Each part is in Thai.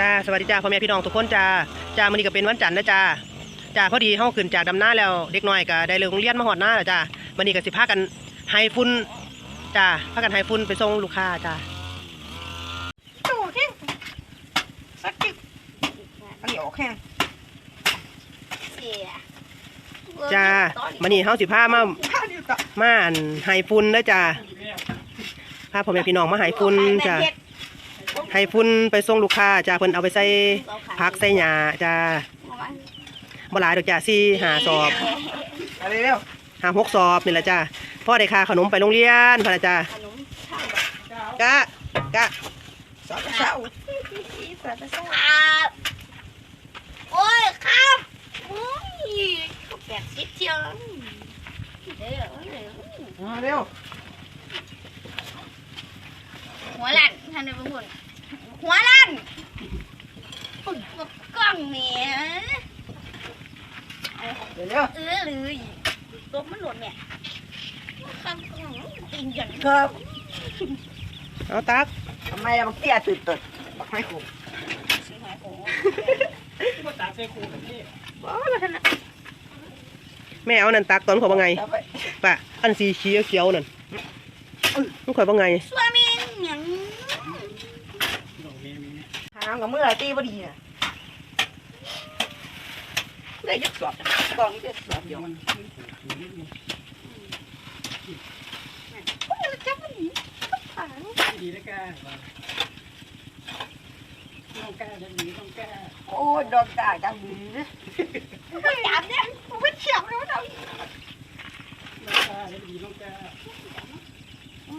จ้าสวัสดีจ้าพ่อแม่พี่น้องทุกคนจ้าจ้ามื้อนี้ก็เป็นวันจันทร์นะจ้าจ้าพอดีเฮาขึ้นจากดำหน้าแล้วเด็กน้อยก็ได้เลิกโรงเรียนมาฮอดหน้าแล้วจ้ามื้อนี้ก็สิพากันไฮฟุนจ้าพากันไฮฟุนไปส่งลูกค้าจ้าดูที่สักทีอันนี้โอเคเสียจ้ามื้อนี้เฮาสิพามาข้ามาไฮฟุ้นเด้อจ้าพาพ่อแม่พี่น้องมาไฮฟุนจ้า ไฮฟุ้นไปส่งลูกค้าจ้าเพิ่นเอาไปใส่ผักใส่หญ้าจ้าบ่หลายดอกจ้า4 5สอบอะไรเร็วห้าหกสอบนี่แหละจ้าพ่อได้ค่าขนมไปโรงเรียนพ่อนะจ้าขนมข้าวกะกะสาวเช้าครับโอ้ยครับโอ้ยเขาแปดสิบเที่ยวแล้วเดี๋ยวเดี๋ยวมาเร็วหัวลั่นท่านในบุญ หัวลั่นปุ่นกล้องเนี่ยเดี๋ยวเร็วเออเลยตัวมันหล่นเนี่ยข้างกล้องติงกันครับเอาตักทำไมเราเตี้ยตื่นตื่นบักไม่คุ้มสิหายโอ้บ้าแล้วท่านแม่เอานั่นตักตอนข่อยว่าไงเอาไปปะอันสีเขียวเขียวๆนั่นมันข่อยว่าไงสวามีหยัง หางกับเมื่อตีพอดีน่ะได้ยัดสอบกองยัดสอบเดียวมันจับมันหนีดีนะกาต้องกล้าจะหนีต้องกล้าโอ้ยโดนด่าจังหนี ไม่จับเนี่ย ไม่เฉียบเลยนะ ต้องกล้าจะดีต้องกล้า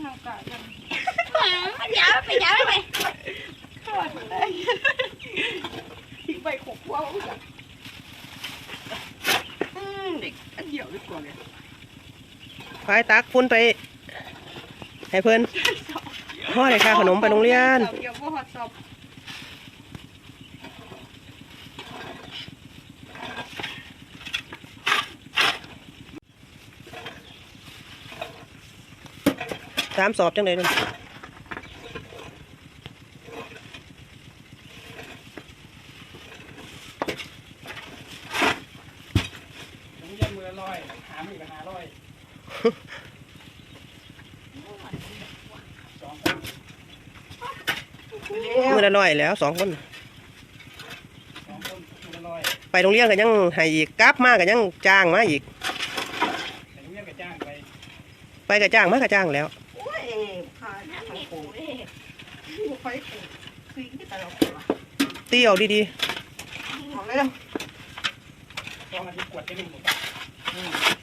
น้ำกาจัง ไม่จับไปจับไป ทิ้งไปขบว่าจ้ะอืมเด็กอันเดียวดีกว่าเลย พายตักฟุ้นไป ให้เพิ่นพ่อได้ค่าขนมไปโรงเรียนสอบเดียวบ่ฮอดสอบสามสอบจังเลยนั่น ต้องเยี่ยมมือลอยหามือกับหาลอยสองคน เร็ว มือละร้อยแล้วสองคนสองคนมือลอยไปโรงเรียนก็ยังให้อีกกลับมาก็ยังจ้างมาอีกแต่เงี้ยกระจ้างไปไปก็จ้างมาก็จ้างแล้วโอ้ยผ่านนี่ทางกูโค้งเลยผู้ไฟโค้งคือที่ตลกว่ะตีออกดีเอาเร็วสองอาทิตย์กวดไปหนึ่งหมด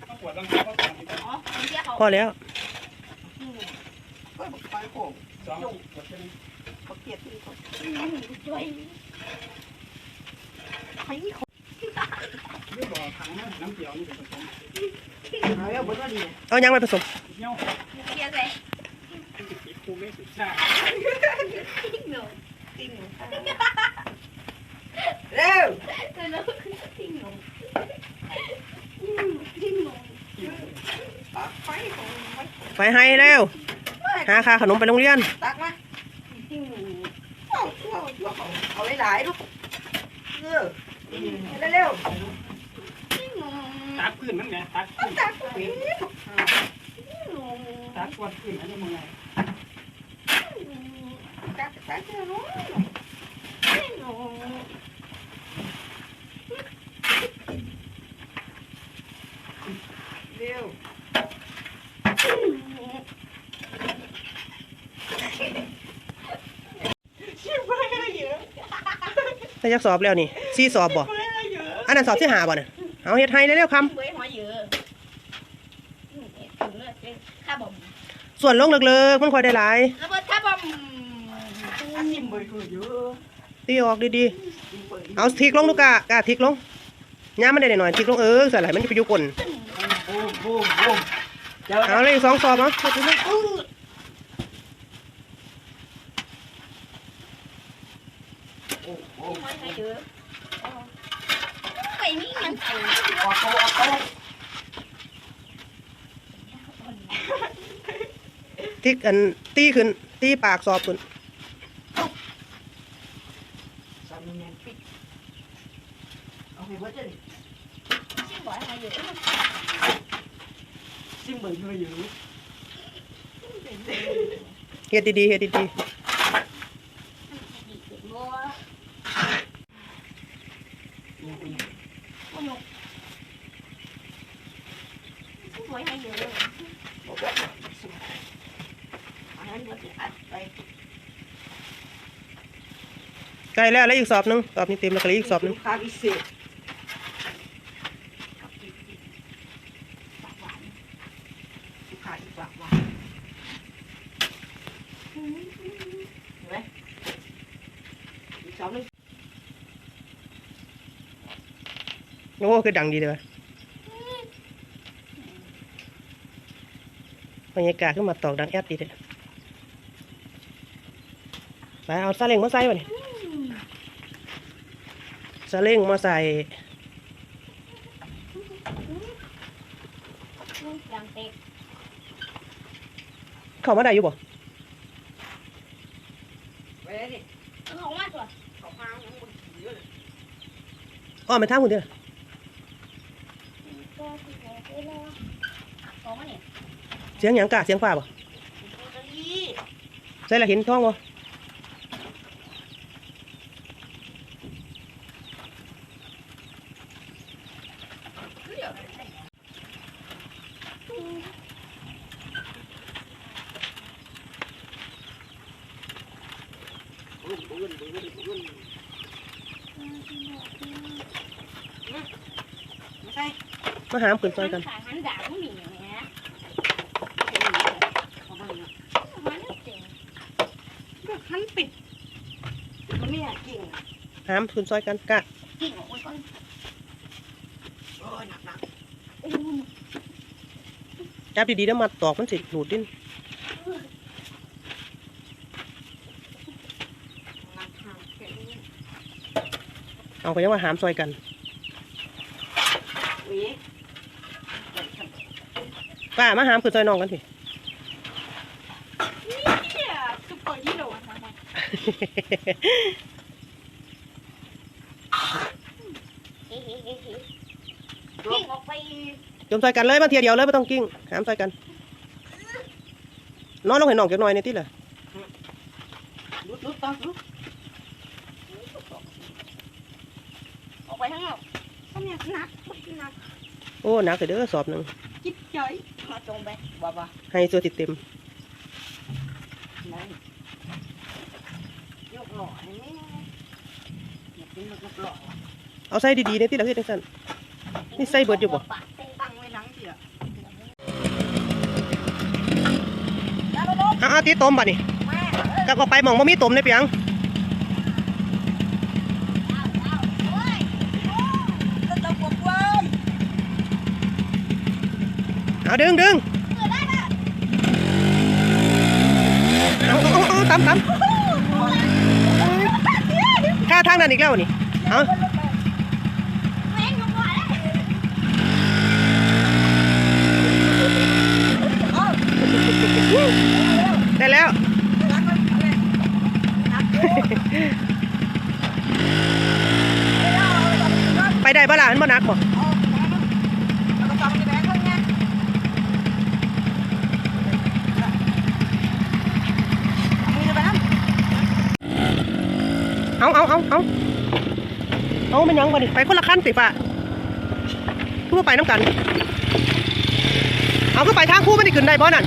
ต้องกวดต้องหาก็สองอาทิตย์อ๋อเดี๋ยวเขาๆพอแล้วก็ไฟโค้งสองอาทิตย์กวดไปหนึ่ง เขาเกลียดที่เขาช่วยไฟโค้งเรื่บ่อถังน้ำเขียวนี่เป็นผสมเอาเร็วบนว่าดีเอายังไปผสมเงี้ยวเสียใจติดคูไม่ติดชาทิ้งหนูติ้งเร็วทิ้งหนูทิ้งหนูไฟโค้งไฟไปให้แล้วหาคาขนมไปโรงเรียนตักมา เอาเอาเอาหลายๆลูกเออเร็วทิ้งหนูตักพื้นมันไงตักพื้นๆตักไปทิ้งหนูตักกวดพื้นอันนี้มึงไงตักตักเร็วเนาะ ทิ้งหนู เร็ว ได้จักสอบแล้วนี่สี่สอบบ่อันนั้นสอบที่หาบ่น่ะเอาเฮ็ดให้เร็วๆคเว้ยหัวเยอะถึงเลยข้าบอมำส่วนลงเลิกๆมันค่อยได้หลายระเบิดข้าบอมอันนี้เบยคือเยอะตีออกดีๆเอาทิกลงลูกกะกะทิกลงย่ามันได้หน่อยๆทิกลงเออใส่ไหลมันจะไปอยู่กลนบูมบูมบูมเดี๋ยวเอาเลยสองสอบเอาหัว เยอะไปนี่ยังไงออกเขาออกเขาทิกอันตีขึ้น ตีปากสอบขึ้นสแม่นปิดเอาให้เบิดเด้อนี่ชิมบ่อยให้อยู่ซิมเบิ่งเธออยู่เฮ็ดดีๆเฮ็ดดีดีเกิดบ่ นี่นี่ บ่ยกชิมบ่อยให้อยู่ บอกว่าอันนั้นเดี๋ยวสิอัดไป ๆ ใกล้แล้วแล้วอีกสอบหนึงสอบนี้เต็มแล้วก็เหลืออีกสอบหนึง ลูกค้าพิเศษลูกค้าอีกปากหวานเห็นไหมอีกสองนึงโอ้คือดังดีเลยวะบรรยากาศขึ้นมาตอกดังแอดดีเลยไปเอาซาเล้งมาใส่วะนี่ ซาเล้งมาใส่ ยังเต็กเข้ามาได้อยู่บ่ไปเลยนี่เอามาตัวเขาพายังบนขี่เยอะเลยอ้อมไปทางคุณเด้อก็สิบ่ได้แล้วเอามานี่เสียงหยังกะเสียงฟ้าบ่ลอตเตอรี่ใส่ละเห็นท้องบ่ บึ้นบึ้นบึ้นบึ้นไมาหามขึ้นซอยกันขาหันด่ามึงนี่แหมเอามาเนี่ยมันเจ๋งก็หันปิดมันไม่อยากกิ่งหามขึ้นซอยกันกะกิ่งออกไปก่อนเออหนักหนักอู้จับดีๆแล้วมาตอกมันสิหลุดดิ้นกหักแค่นี้ เอาก็ยังว่าหามซอยกันหวีป้ามาหามขึ้นซอยน้องกันสิเนี่ยซุปเปอร์ฮีโร่เฮ้เฮ้เฮ้เฮ้กิ่งออกไปจมซอยกันเลยมาเทียเดียวเลยไม่ต้องกิ้งหามซอยกันนอนลงให้น้องจักหน่อยในที่ละลุดลุดต้องลุด ออก ไปข้างนอกทำเนี่ยหนักหนักโอ้หนักเด้อสอบหนึ่งจิ๊บจ้อยมาตรงไปบ้าบ้าให้ตัวติดเต็มนั่นยกหล่อนี่อยากกินมันก็หล่อเอาใส่ดีๆในที่ละเฮ็ดจังซั่นนี่ใส่เบิดอยู่บ่ปากเต็มตั้งไว้หลังเสียเอาเอาที่ต้มบัดนี่กลับออกไปหมองบ่มีต้มในเปียง ก็ต้องบอกว่า เอาดึงดึงเอาเอาเอาเอาตำตำท่าทางนั้นอีกแล้วนี่เอา แม่งลงมาแล้ว ได้แล้ว ไปได้บ่ล่ะมันบ่หนักบ่ แล้วก็ต้องมีแบงค์ด้วยไงมือไปนะ เอาเอาเอาเอาเอามันยังบ่นี่ไปคนละขั้นสิป่ะคู่ไปน้ำกัน เอาคือไปทางคู่มันนี่ขึ้นได้บ่นั่น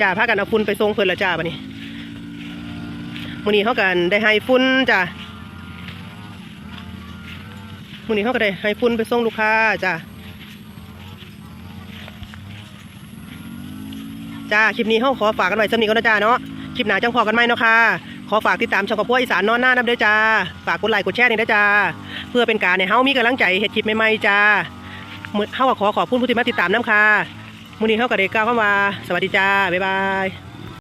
จ้าพากันเอาฝุ่นไปส่งเพิ่นละจ้าบัดนี้มื้อนี้เฮากันได้ให้ฝุ่นจ้ามื้อนี้เฮาก็ได้ให้ฝุ่นไปส่งลูกค้าจ้า จ้าคลิปนี้เฮาขอฝากกันไว้สำนี้ก่อนนะจ้าเนาะคลิปหน้าจังพอกันไหมเนาะค่ะขอฝากติดตามช่องกระพัวอีสานนอนหน้านํเด้วยจ้าฝากกดไลค์กดแชร์นี่เด้จ้าเพื่อเป็นการในเฮามีกำลังใจเห็ดคลิปใหม่ๆจ้าเฮาก็ขอขอบคุณผู้ที่มาติดตามนํค่ะมื้อนี้เฮาก็ได้กล่าวคำว่าสวัสดีจ้าบ๊ายบาย